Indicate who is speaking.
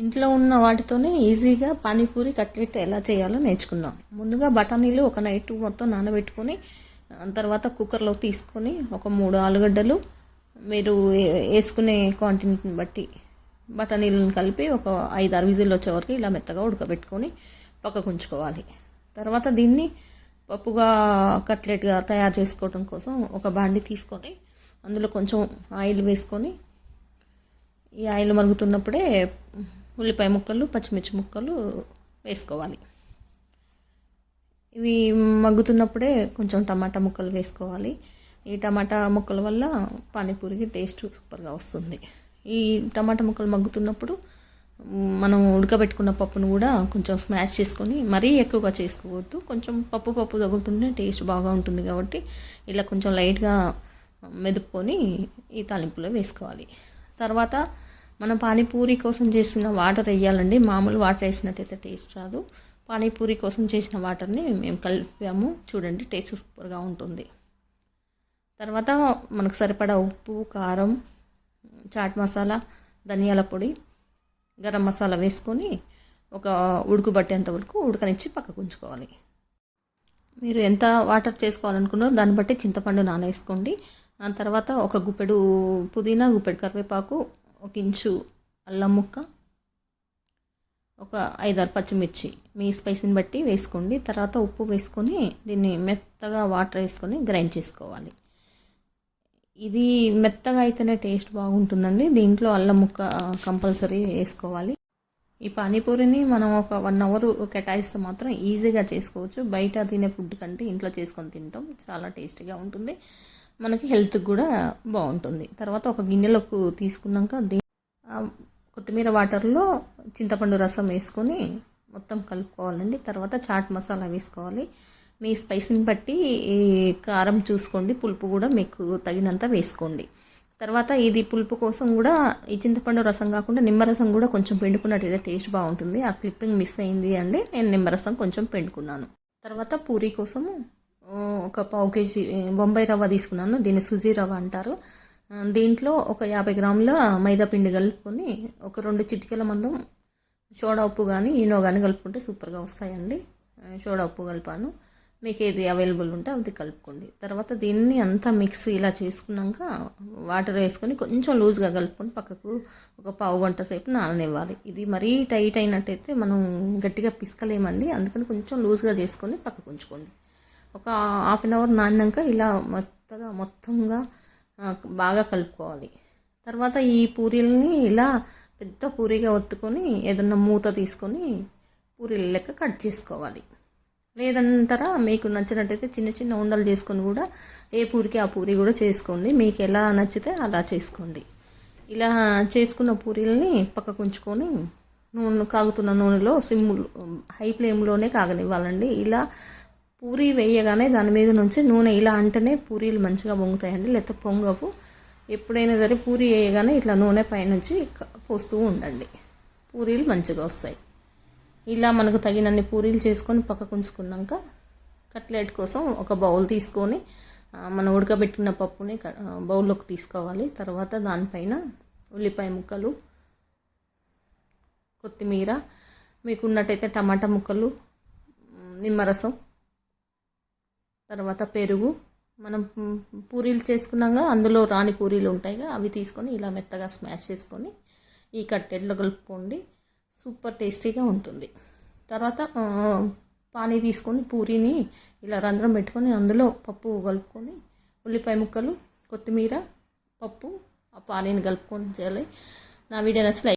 Speaker 1: ఇంట్లో ఉన్న వాటితోనే ఈజీగా పానీపూరి కట్లెట్ ఎలా చేయాలో నేర్చుకుందాం. ముందుగా బఠానీలు ఒక నైట్ మొత్తం నానబెట్టుకొని తర్వాత కుక్కర్లో తీసుకొని ఒక మూడు ఆలుగడ్డలు మీరు వేసుకునే క్వాంటిటీని బట్టి బఠానీలను కలిపి ఒక ఐదు ఆరు విజిల్ వచ్చే వరకు ఇలా మెత్తగా ఉడకబెట్టుకొని పక్కకు ఉంచుకోవాలి. తర్వాత దీన్ని పప్పుగా కట్లెట్గా తయారు చేసుకోవడం కోసం ఒక బాండి తీసుకొని అందులో కొంచెం ఆయిల్ వేసుకొని ఈ ఆయిల్ మరుగుతున్నప్పుడే ఉల్లిపాయ ముక్కలు పచ్చిమిర్చి ముక్కలు వేసుకోవాలి. ఇవి మగ్గుతున్నప్పుడే కొంచెం టమాటా ముక్కలు వేసుకోవాలి. ఈ టమాటా ముక్కల వల్ల పానీపూరికి టేస్ట్ సూపర్గా వస్తుంది. ఈ టమాటా ముక్కలు మగ్గుతున్నప్పుడు మనం ఉడకబెట్టుకున్న పప్పును కూడా కొంచెం స్మాష్ చేసుకొని మరీ ఎక్కువగా చేసుకోవద్దు. కొంచెం పప్పు పప్పు తగులుతుంటే టేస్ట్ బాగా ఉంటుంది కాబట్టి ఇలా కొంచెం లైట్గా మెదుపుకొని ఈ తాలింపులో వేసుకోవాలి. తర్వాత మనం పానీపూరి కోసం చేసిన వాటర్ వేయాలండి. మామూలు వాటర్ వేసినట్టయితే టేస్ట్ రాదు. పానీపూరి కోసం చేసిన వాటర్ని మేము కలిపాము. చూడండి టేస్ట్ సూపర్గా ఉంటుంది. తర్వాత మనకు సరిపడా ఉప్పు కారం చాట్ మసాలా ధనియాల పొడి గరం మసాలా వేసుకొని ఒక ఉడుకుబట్టేంత వరకు ఉడకనిచ్చి పక్కకు ఉంచుకోవాలి. మీరు ఎంత వాటర్ చేసుకోవాలనుకున్నారో దాన్ని బట్టి చింతపండు నానేసుకోండి. ఆ తర్వాత ఒక గుప్పెడు పుదీనా గుప్పెడు కరివేపాకు ఒక ఇంచు అల్లం ముక్క ఒక ఐదారు పచ్చిమిర్చి. మీ స్పైసీని బట్టి వేసుకోండి. తర్వాత ఉప్పు వేసుకొని దీన్ని మెత్తగా వాటర్ వేసుకొని గ్రైండ్ చేసుకోవాలి. ఇది మెత్తగా అయితేనే టేస్ట్ బాగుంటుందండి. దీంట్లో అల్లం ముక్క కంపల్సరీ వేసుకోవాలి. ఈ పానీపూరిని మనం ఒక వన్ అవర్ కేటాయిస్తే మాత్రం ఈజీగా చేసుకోవచ్చు. బయట తినే ఫుడ్ కంటే ఇంట్లో చేసుకొని తింటాం. చాలా టేస్టీగా ఉంటుంది. మనకి హెల్త్కి కూడా బాగుంటుంది. తర్వాత ఒక గిన్నెలోకి తీసుకున్నాక దీ కొత్తిమీర వాటర్లో చింతపండు రసం వేసుకొని మొత్తం కలుపుకోవాలండి. తర్వాత చాట్ మసాలా వేసుకోవాలి. మీ స్పైసీని బట్టి ఈ కారం చూసుకోండి. పులుపు కూడా మీకు తగినంత వేసుకోండి. తర్వాత ఇది పులుపు కోసం కూడా ఈ చింతపండు రసం కాకుండా నిమ్మరసం కూడా కొంచెం పిండుకున్నట్టయితే టేస్ట్ బాగుంటుంది. ఆ క్లిప్పింగ్ మిస్ అయింది అండి నేను నిమ్మరసం కొంచెం పిండుకున్నాను. తర్వాత పూరీ కోసము ఒక పావు కేజీ బొంబాయి రవ్వ తీసుకున్నాను. దీన్ని సుజీ రవ్వ అంటారు. దీంట్లో ఒక యాభై గ్రాముల మైదా పిండి కలుపుకొని ఒక రెండు చిటికెల మందం సోడా ఉప్పు కానీ ఈనో కానీ కలుపుకుంటే సూపర్గా వస్తాయండి. సోడా ఉప్పు కలిపాను. మీకు ఏది అవైలబుల్ ఉంటే అది కలుపుకోండి. తర్వాత దీన్ని అంతా మిక్స్ ఇలా చేసుకున్నాక వాటర్ వేసుకొని కొంచెం లూజ్గా కలుపుకొని పక్కకు ఒక పావు గంట సేపు నాననివ్వాలి. ఇది మరీ టైట్ అయినట్టయితే మనం గట్టిగా పిసకలేమండి. అందుకని కొంచెం లూజ్గా చేసుకొని పక్కకు ఉంచుకోండి. ఒక హాఫ్ అన్ అవర్ నానినాక ఇలా మొత్తగా మొత్తంగా బాగా కలుపుకోవాలి. తర్వాత ఈ పూరీలని ఇలా పెద్ద పూరీగా ఒత్తుకొని ఏదన్నా మూత తీసుకొని పూరీల లెక్క కట్ చేసుకోవాలి. లేదంటారా మీకు నచ్చినట్టయితే చిన్న చిన్న ఉండలు చేసుకొని కూడా ఏ పూరికి ఆ పూరి కూడా చేసుకోండి. మీకు ఎలా నచ్చితే అలా చేసుకోండి. ఇలా చేసుకున్న పూరీలని పక్కకు ఉంచుకొని నూనె కాగుతున్న నూనెలో సిమ్ హై ఫ్లేమ్లోనే కాగనివ్వాలండి. ఇలా పూరి వేయగానే దాని మీద నుంచి నూనె ఇలా అంటేనే పూరీలు మంచిగా పొంగుతాయండి లేకపోతే పొంగవు. ఎప్పుడైనా సరే పూరి వేయగానే ఇట్లా నూనె పైనుంచి పోస్తూ ఉండండి. పూరీలు మంచిగా వస్తాయి. ఇలా మనకు తగినన్ని పూరీలు చేసుకొని పక్కకు ఉంచుకున్నాక కట్లెట్ కోసం ఒక బౌల్ తీసుకొని మనం ఉడకబెట్టిన పప్పుని బౌల్లోకి తీసుకోవాలి. తర్వాత దానిపైన ఉల్లిపాయ ముక్కలు కొత్తిమీర మీకున్నట్టయితే టమాటా ముక్కలు నిమ్మరసం తర్వాత పెరుగు. మనం పూరీలు చేసుకున్నాక అందులో రాని పూరీలు ఉంటాయిగా అవి తీసుకొని ఇలా మెత్తగా స్మాష్ చేసుకొని ఈ కట్టెట్లో కలుపుకోండి. సూపర్ టేస్టీగా ఉంటుంది. తర్వాత పానీ తీసుకొని పూరీని ఇలా రంధ్రం పెట్టుకొని అందులో పప్పు కలుపుకొని ఉల్లిపాయ ముక్కలు కొత్తిమీర పప్పు ఆ పానీని కలుపుకొని చేయాలి. నా వీడియో నచ్చి